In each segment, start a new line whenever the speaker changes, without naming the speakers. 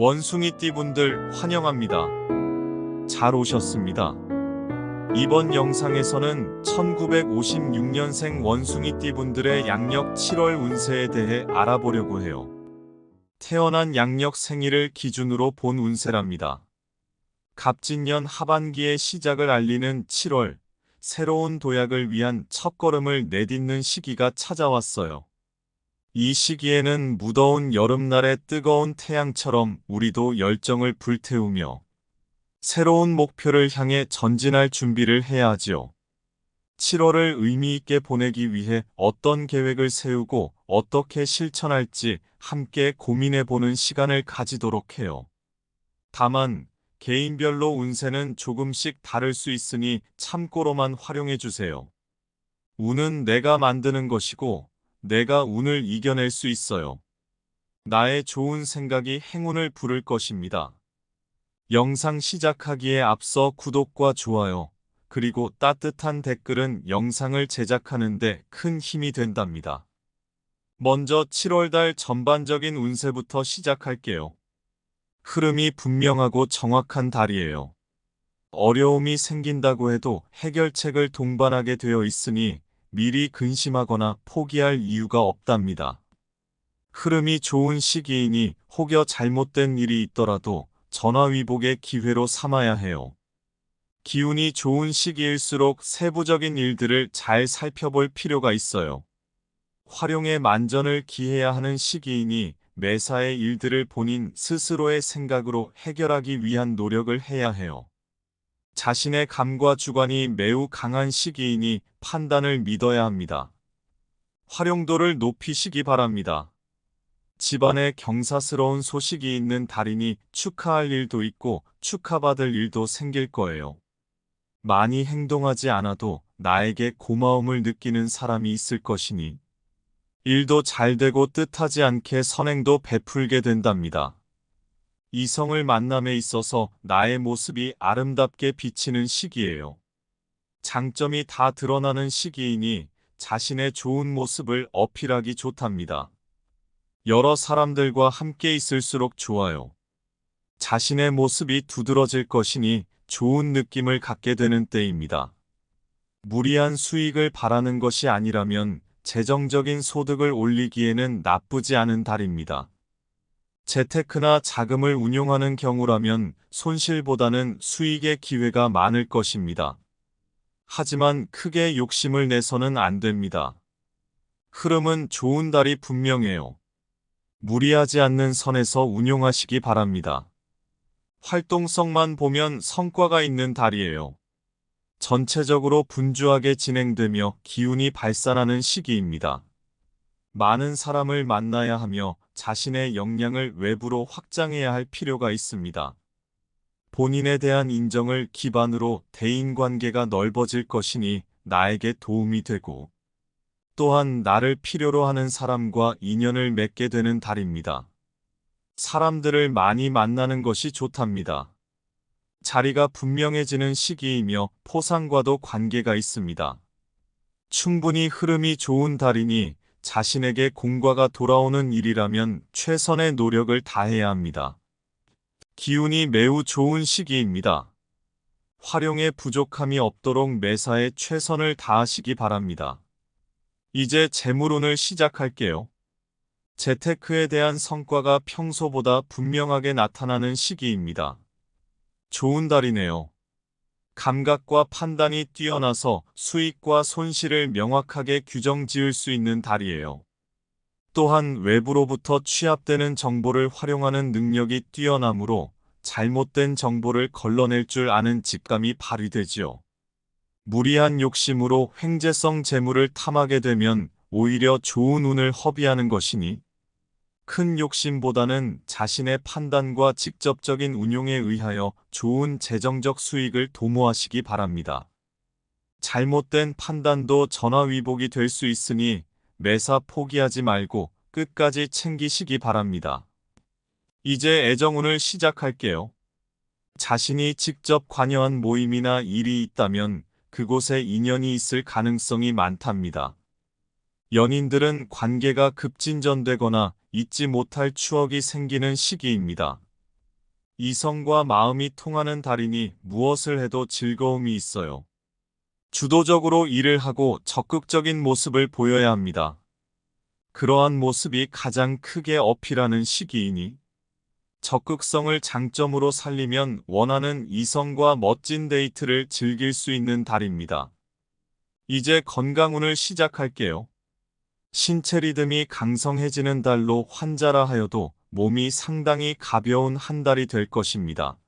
원숭이띠분들 환영합니다. 잘 오셨습니다. 이번 영상에서는 1956년생 원숭이띠분들의 양력 7월 운세에 대해 알아보려고 해요. 태어난 양력 생일을 기준으로 본 운세랍니다. 갑진년 하반기의 시작을 알리는 7월, 새로운 도약을 위한 첫걸음을 내딛는 시기가 찾아왔어요. 이 시기에는 무더운 여름날의 뜨거운 태양처럼 우리도 열정을 불태우며 새로운 목표를 향해 전진할 준비를 해야 하지요. 7월을 의미 있게 보내기 위해 어떤 계획을 세우고 어떻게 실천할지 함께 고민해 보는 시간을 가지도록 해요. 다만 개인별로 운세는 조금씩 다를 수 있으니 참고로만 활용해 주세요. 운은 내가 만드는 것이고 내가 운을 이겨낼 수 있어요. 나의 좋은 생각이 행운을 부를 것입니다. 영상 시작하기에 앞서 구독과 좋아요, 그리고 따뜻한 댓글은 영상을 제작하는데 큰 힘이 된답니다. 먼저 7월달 전반적인 운세부터 시작할게요. 흐름이 분명하고 정확한 달이에요. 어려움이 생긴다고 해도 해결책을 동반하게 되어 있으니 미리 근심하거나 포기할 이유가 없답니다. 흐름이 좋은 시기이니 혹여 잘못된 일이 있더라도 전화위복의 기회로 삼아야 해요. 기운이 좋은 시기일수록 세부적인 일들을 잘 살펴볼 필요가 있어요. 활용에 만전을 기해야 하는 시기이니 매사의 일들을 본인 스스로의 생각으로 해결하기 위한 노력을 해야 해요. 자신의 감과 주관이 매우 강한 시기이니 판단을 믿어야 합니다. 활용도를 높이시기 바랍니다. 집안에 경사스러운 소식이 있는 달이니 축하할 일도 있고 축하받을 일도 생길 거예요. 많이 행동하지 않아도 나에게 고마움을 느끼는 사람이 있을 것이니 일도 잘 되고 뜻하지 않게 선행도 베풀게 된답니다. 이성을 만남에 있어서 나의 모습이 아름답게 비치는 시기예요. 장점이 다 드러나는 시기이니 자신의 좋은 모습을 어필하기 좋답니다. 여러 사람들과 함께 있을수록 좋아요. 자신의 모습이 두드러질 것이니 좋은 느낌을 갖게 되는 때입니다. 무리한 수익을 바라는 것이 아니라면 재정적인 소득을 올리기에는 나쁘지 않은 달입니다. 재테크나 자금을 운용하는 경우라면 손실보다는 수익의 기회가 많을 것입니다. 하지만 크게 욕심을 내서는 안 됩니다. 흐름은 좋은 달이 분명해요. 무리하지 않는 선에서 운용하시기 바랍니다. 활동성만 보면 성과가 있는 달이에요. 전체적으로 분주하게 진행되며 기운이 발산하는 시기입니다. 많은 사람을 만나야 하며 자신의 역량을 외부로 확장해야 할 필요가 있습니다. 본인에 대한 인정을 기반으로 대인관계가 넓어질 것이니 나에게 도움이 되고 또한 나를 필요로 하는 사람과 인연을 맺게 되는 달입니다. 사람들을 많이 만나는 것이 좋답니다. 자리가 분명해지는 시기이며 포상과도 관계가 있습니다. 충분히 흐름이 좋은 달이니 자신에게 공과가 돌아오는 일이라면 최선의 노력을 다해야 합니다. 기운이 매우 좋은 시기입니다. 활용에 부족함이 없도록 매사에 최선을 다하시기 바랍니다. 이제 재물운을 시작할게요. 재테크에 대한 성과가 평소보다 분명하게 나타나는 시기입니다. 좋은 달이네요. 감각과 판단이 뛰어나서 수익과 손실을 명확하게 규정 지을 수 있는 달이에요. 또한 외부로부터 취합되는 정보를 활용하는 능력이 뛰어나므로 잘못된 정보를 걸러낼 줄 아는 직감이 발휘되지요. 무리한 욕심으로 횡재성 재물을 탐하게 되면 오히려 좋은 운을 허비하는 것이니 큰 욕심보다는 자신의 판단과 직접적인 운용에 의하여 좋은 재정적 수익을 도모하시기 바랍니다. 잘못된 판단도 전화위복이 될 수 있으니 매사 포기하지 말고 끝까지 챙기시기 바랍니다. 이제 애정운을 시작할게요. 자신이 직접 관여한 모임이나 일이 있다면 그곳에 인연이 있을 가능성이 많답니다. 연인들은 관계가 급진전되거나 잊지 못할 추억이 생기는 시기입니다. 이성과 마음이 통하는 달이니 무엇을 해도 즐거움이 있어요. 주도적으로 일을 하고 적극적인 모습을 보여야 합니다. 그러한 모습이 가장 크게 어필하는 시기이니 적극성을 장점으로 살리면 원하는 이성과 멋진 데이트를 즐길 수 있는 달입니다. 이제 건강운을 시작할게요. 신체 리듬이 강성해지는 달로 환자라 하여도 몸이 상당히 가벼운 한 달이 될 것입니다.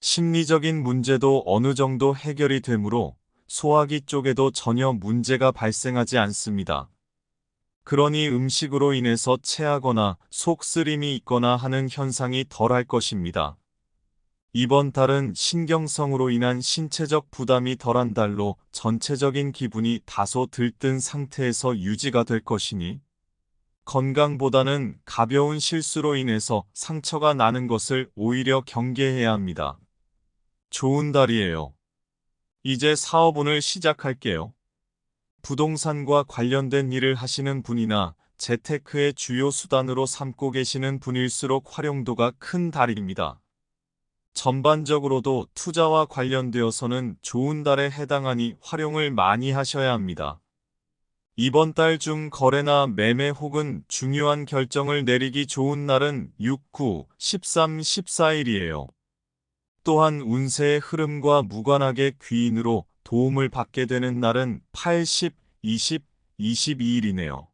심리적인 문제도 어느 정도 해결이 되므로 소화기 쪽에도 전혀 문제가 발생하지 않습니다. 그러니 음식으로 인해서 체하거나 속 쓰림이 있거나 하는 현상이 덜할 것입니다. 이번 달은 신경성으로 인한 신체적 부담이 덜한 달로 전체적인 기분이 다소 들뜬 상태에서 유지가 될 것이니 건강보다는 가벼운 실수로 인해서 상처가 나는 것을 오히려 경계해야 합니다. 좋은 달이에요. 이제 사업운을 시작할게요. 부동산과 관련된 일을 하시는 분이나 재테크의 주요 수단으로 삼고 계시는 분일수록 활용도가 큰 달입니다. 전반적으로도 투자와 관련되어서는 좋은 달에 해당하니 활용을 많이 하셔야 합니다. 이번 달 중 거래나 매매 혹은 중요한 결정을 내리기 좋은 날은 6, 9, 13, 14일이에요. 또한 운세의 흐름과 무관하게 귀인으로 도움을 받게 되는 날은 8, 10, 20, 22일이네요.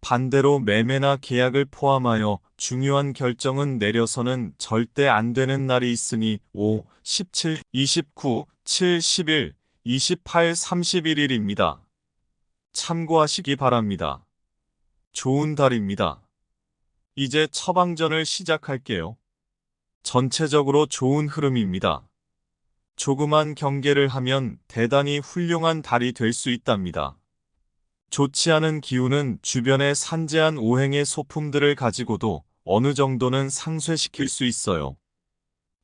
반대로 매매나 계약을 포함하여 중요한 결정은 내려서는 절대 안 되는 날이 있으니 5, 17, 29, 7, 11, 28, 31일입니다. 참고하시기 바랍니다. 좋은 달입니다. 이제 처방전을 시작할게요. 전체적으로 좋은 흐름입니다. 조그만 경계를 하면 대단히 훌륭한 달이 될 수 있답니다. 좋지 않은 기운은 주변의 산재한 오행의 소품들을 가지고도 어느 정도는 상쇄시킬 수 있어요.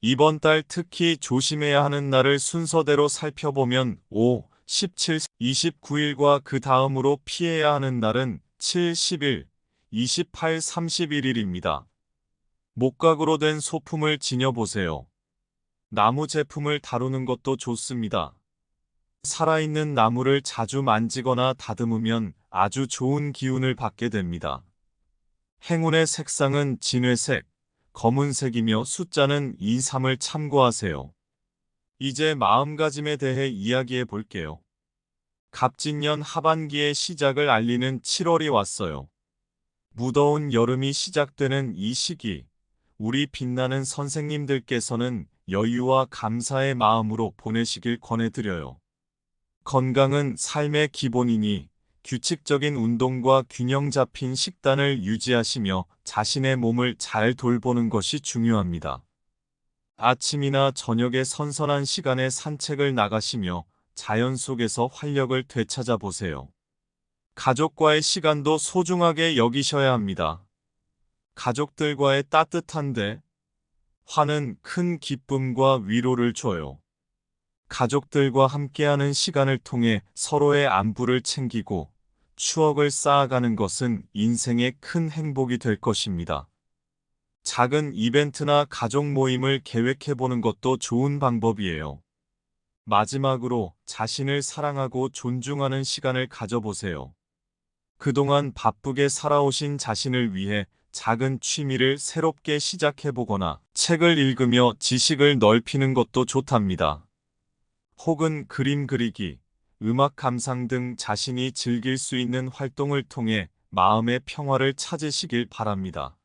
이번 달 특히 조심해야 하는 날을 순서대로 살펴보면 5, 17, 29일과 그 다음으로 피해야 하는 날은 7, 11, 28, 31일입니다. 목각으로 된 소품을 지녀보세요. 나무 제품을 다루는 것도 좋습니다. 살아있는 나무를 자주 만지거나 다듬으면 아주 좋은 기운을 받게 됩니다. 행운의 색상은 진회색, 검은색이며 숫자는 2, 3을 참고하세요. 이제 마음가짐에 대해 이야기해 볼게요. 갑진년 하반기의 시작을 알리는 7월이 왔어요. 무더운 여름이 시작되는 이 시기, 우리 빛나는 선생님들께서는 여유와 감사의 마음으로 보내시길 권해드려요. 건강은 삶의 기본이니 규칙적인 운동과 균형 잡힌 식단을 유지하시며 자신의 몸을 잘 돌보는 것이 중요합니다. 아침이나 저녁에 선선한 시간에 산책을 나가시며 자연 속에서 활력을 되찾아 보세요. 가족과의 시간도 소중하게 여기셔야 합니다. 가족들과의 따뜻한데 화는 큰 기쁨과 위로를 줘요. 가족들과 함께하는 시간을 통해 서로의 안부를 챙기고 추억을 쌓아가는 것은 인생의 큰 행복이 될 것입니다. 작은 이벤트나 가족 모임을 계획해 보는 것도 좋은 방법이에요. 마지막으로 자신을 사랑하고 존중하는 시간을 가져보세요. 그동안 바쁘게 살아오신 자신을 위해 작은 취미를 새롭게 시작해보거나 책을 읽으며 지식을 넓히는 것도 좋답니다. 혹은 그림 그리기, 음악 감상 등 자신이 즐길 수 있는 활동을 통해 마음의 평화를 찾으시길 바랍니다.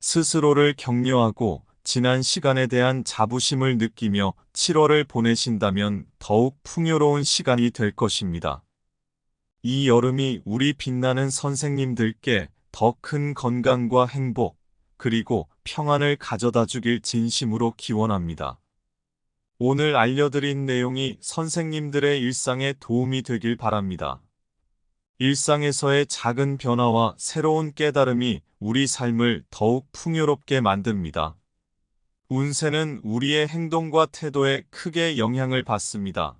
스스로를 격려하고 지난 시간에 대한 자부심을 느끼며 7월을 보내신다면 더욱 풍요로운 시간이 될 것입니다. 이 여름이 우리 빛나는 선생님들께 더 큰 건강과 행복, 그리고 평안을 가져다 주길 진심으로 기원합니다. 오늘 알려드린 내용이 선생님들의 일상에 도움이 되길 바랍니다. 일상에서의 작은 변화와 새로운 깨달음이 우리 삶을 더욱 풍요롭게 만듭니다. 운세는 우리의 행동과 태도에 크게 영향을 받습니다.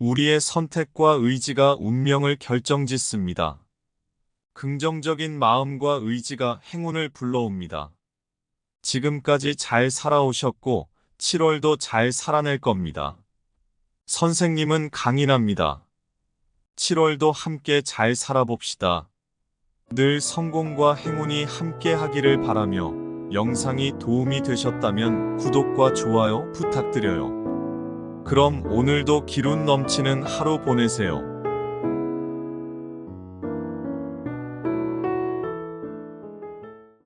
우리의 선택과 의지가 운명을 결정짓습니다. 긍정적인 마음과 의지가 행운을 불러옵니다. 지금까지 잘 살아오셨고 7월도 잘 살아낼 겁니다. 선생님은 강인합니다. 7월도 함께 잘 살아봅시다. 늘 성공과 행운이 함께 하기를 바라며 영상이 도움이 되셨다면 구독과 좋아요 부탁드려요. 그럼 오늘도 기운 넘치는 하루 보내세요.